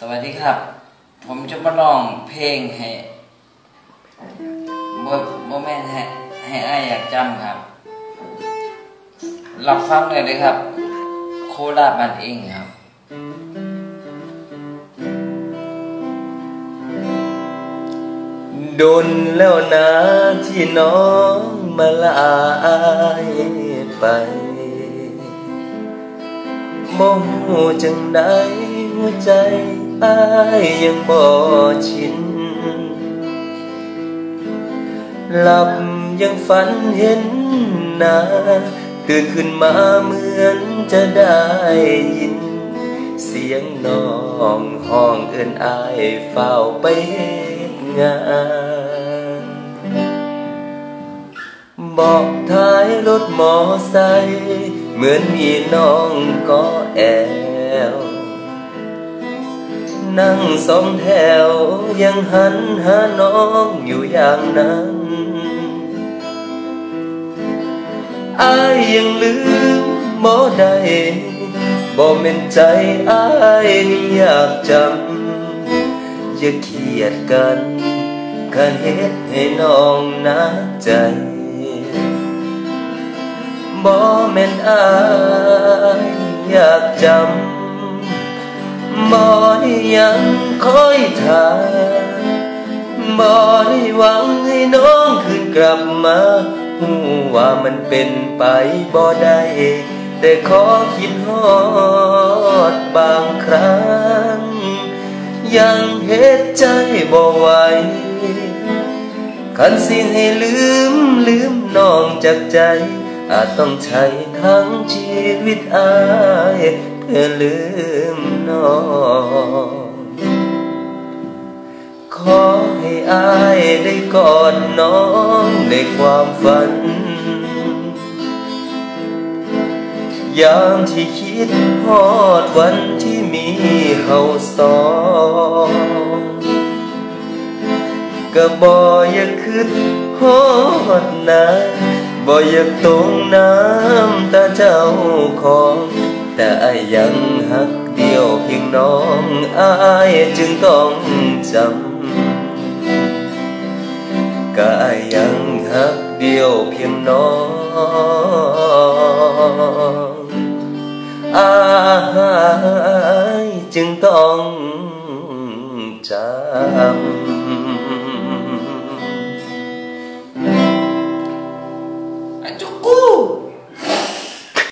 สวัสดีครับ ผมจะมาลองเพลงให้บ่บ่แม่นให้ให้อ้ายอยากจำครับรับฟังเลยเลยครับ โคราชบ้านเองครับ ดนแล้วนะที่น้องมาลายไปบ่หูจังได้หัวใจ อายยังบ่ชิน หลับยังฝันเห็นหน้าตื่นขึ้นมาเหมือนจะได้ยิน เสียงน้องห้องเอินอายเฝ้าไปเฮ็ดงานบอกท้ายรถมอไซค์เหมือนมีน้องก็แอว นั่งสองแถวยังหันหาน้องอยู่อย่างนั้นอายยังลืมบ่ได้บ่แม่นใจอายนี่อยากจำอย่าเคียดกันการเฮ็ดให้น้องนักใจบ่แม่นอายอยากจำ บ่ได้ยังคอยท่าบ่ได้หวังให้น้องคืนกลับมาหูว่ามันเป็นไปบ่ได้แต่ขอคิดฮอดบางครั้ง ยังเฮ็ดใจบ่ไหวคันสิให้ลืมลืมน้องจากใจ อาจต้องใช้ทั้งชีวิตอาย ลืมน้องขอให้อายได้กอดน้องในความฝัน ยามที่คิดฮอดวันที่มีเฮาสองก็บ่อยากคิดฮอดนาบ่อยากตรงน้ำตาเจ้าของ แต่ยังหักเดียวเพียงน้องอายจึงต้องจำก็ยังหักเดียวเพียงน้องอายจึงต้องจำ anh chúc cu